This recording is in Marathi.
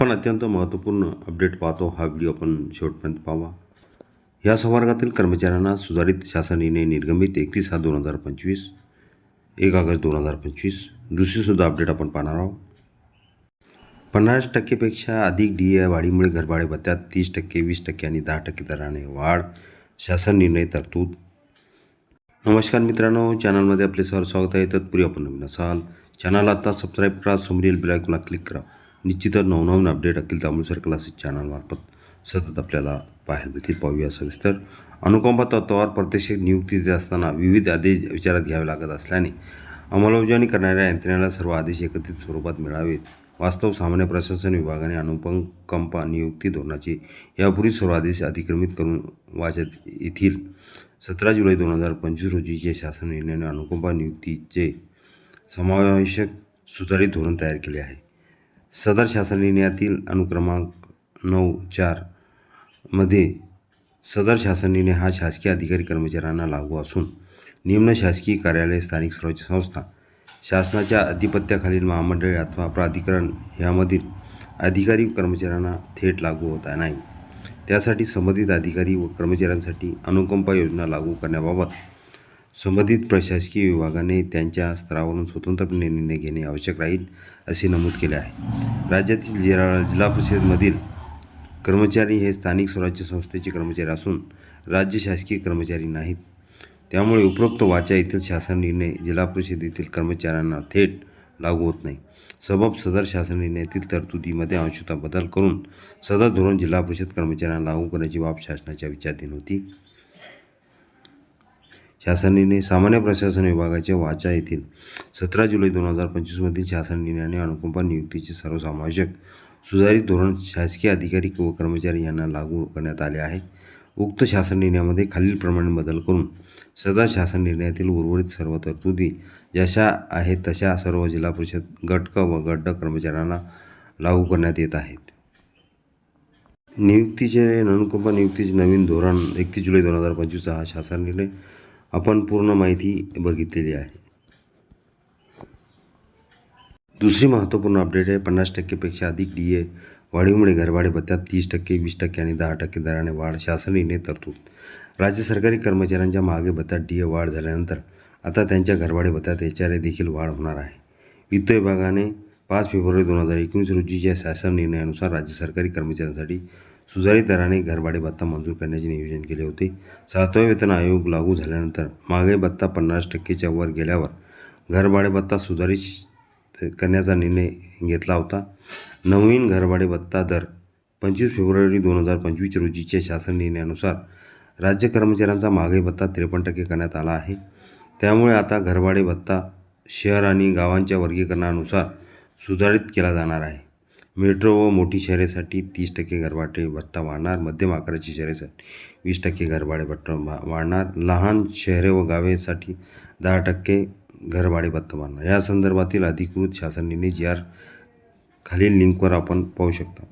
आपण अत्यंत महत्त्वपूर्ण अपडेट पाहतो. हा व्हिडिओ आपण शेवटपर्यंत पाहावा. या संवर्गातील कर्मचाऱ्यांना सुधारित शासन निर्णय निर्गमित एकतीस सात दोन हजार पंचवीस एक ऑगस्ट दोन हजार पंचवीस दुसरीसुद्धा अपडेट आपण पाहणार आहोत. पन्नास टक्केपेक्षा अधिक डी ए वाढीमुळे घरभाडे भत्त्यात तीस टक्के वीस टक्के आणि दहा टक्के दराने वाढ शासन निर्णय तरतूद. नमस्कार मित्रांनो चॅनलमध्ये आपले सर स्वागत आहे. तत्पूर्वी आपण नवीन असाल चॅनल आता सबस्क्राईब करा समोरील बेलायकोला क्लिक करा. निश्चितच नवनवीन अपडेट अखिल तांबूसर क्लासेस चॅनलमार्फत सतत आपल्याला पाहायला मिळतील. पाहूया सविस्तर अनुकंपा तत्वावर प्रत्यक्ष नियुक्ती देत असताना विविध आदेश विचारात घ्यावे लागत असल्याने अंमलबजावणी करणाऱ्या यंत्रणेला सर्व आदेश एकत्रित स्वरूपात मिळावेत. वास्तव सामान्य प्रशासन विभागाने अनुपंकंपा नियुक्ती धोरणाचे यापूर्वी सर्व आदेश अतिक्रमित करून वाचत येथील सतरा जुलै दोन हजार पंचवीस रोजीचे शासन निर्णयाने अनुकंपा नियुक्तीचे समावेशक सुधारित धोरण तयार केले आहे. सदर शासन निर्णयातील अनुक्रमांक नऊ चारमध्ये सदर शासन निर्णय हा शासकीय अधिकारी कर्मचाऱ्यांना लागू असून निम्न शासकीय कार्यालय स्थानिक स्वराज्य संस्था शासनाच्या अधिपत्याखालील महामंडळे अथवा प्राधिकरण यामधील अधिकारी कर्मचाऱ्यांना थेट लागू होता नाही. त्यासाठी संबंधित अधिकारी व कर्मचाऱ्यांसाठी अनुकंपा योजना लागू करण्याबाबत संबंधित प्रशासकीय विभागाने त्यांच्या स्तरावरून स्वतंत्रपणे निर्णय घेणे आवश्यक राहील असे नमूद केले आहे. राज्यातील जिल्हा जिल्हा परिषदमधील कर्मचारी हे स्थानिक स्वराज्य संस्थेचे कर्मचारी असून राज्य शासकीय कर्मचारी नाहीत. त्यामुळे उपरोक्त वाचा येथील शासन निर्णय जिल्हा परिषदेतील कर्मचाऱ्यांना थेट लागू होत नाही. सबब सदर शासन निर्णयातील तरतुदीमध्ये अंशतः बदल करून सदर धोरण जिल्हा परिषद कर्मचाऱ्यांना लागू करण्याची बाब शासनाच्या विचाराधीन होती. शासनाने सामान्य प्रशासन विभागाच्या वाचा येथील सतरा जुलै दोन हजार पंचवीसमधील शासन निर्णयाने अनुकंपा नियुक्तीचे सर्वसमावेशक सुधारित धोरण शासकीय अधिकारी व कर्मचारी यांना लागू करण्यात आले आहे. उक्त शासन निर्णयामध्ये खालीलप्रमाणे बदल करून सदर शासन निर्णयातील उर्वरित सर्व तरतुदी जशा आहेत तशा सर्व जिल्हा परिषद गट क व गड्ड कर्मचाऱ्यांना लागू करण्यात येत आहेत. नियुक्तीचे अनुकंपा नियुक्तीचे नवीन धोरण एकतीस जुलै दोन हजार पंचवीसचा हा शासन निर्णय आपण पूर्ण माहिती बघितलेली आहे. दुसरी महत्त्वपूर्ण अपडेट आहे पन्नास टक्केपेक्षा अधिक डी ए वाढीमुळे घरभाडे भत्त्यात तीस टक्के वीस टक्के आणि दहा टक्के दराने वाढ शासन निर्णय तरतूद. राज्य सरकारी कर्मचाऱ्यांच्या मागे भत्त्यात डी ए वाढ झाल्यानंतर आता त्यांच्या घरभाडे भत्त्यात एच आर ए देखील वाढ होणार आहे. वित्त विभागाने पाच फेब्रुवारी दोन हजार एकोणीस रोजीच्या शासन निर्णयानुसार राज्य सरकारी कर्मचाऱ्यांसाठी सुधारित दराने घरभाडे भत्ता मंजूर करण्याचे नियोजन केले होते. सातवा वेतन आयोग लागू झाल्यानंतर मागे भत्ता पन्नास टक्केच्या वर गेल्यावर घरभाडे भत्ता सुधारित करण्याचा निर्णय घेतला होता. नवीन घरभाडे भत्ता दर पंचवीस फेब्रुवारी दोन हजार पंचवीस रोजीच्या शासन निर्णयानुसार राज्य कर्मचाऱ्यांचा मागे भत्ता त्रेपन्न टक्के करण्यात आला आहे. त्यामुळे आता घरभाडे भत्ता शहर आणि गावांच्या वर्गीकरणानुसार सुधारित केला जाणार आहे. मेट्रो व मोठी शहरेसाठी तीस टक्के घरभाडे भत्ता वाढणार. मध्यम आकाराची शहरेसाठी वीस टक्के घरभाडे भत्ता वा- वाढणार. लहान शहरे व गावेसाठी दहा टक्के घरभाडे भत्ता वाढणार. या संदर्भातील अधिकृत शासन निर्णय जी आर खालील लिंकवर आपण पाहू शकता.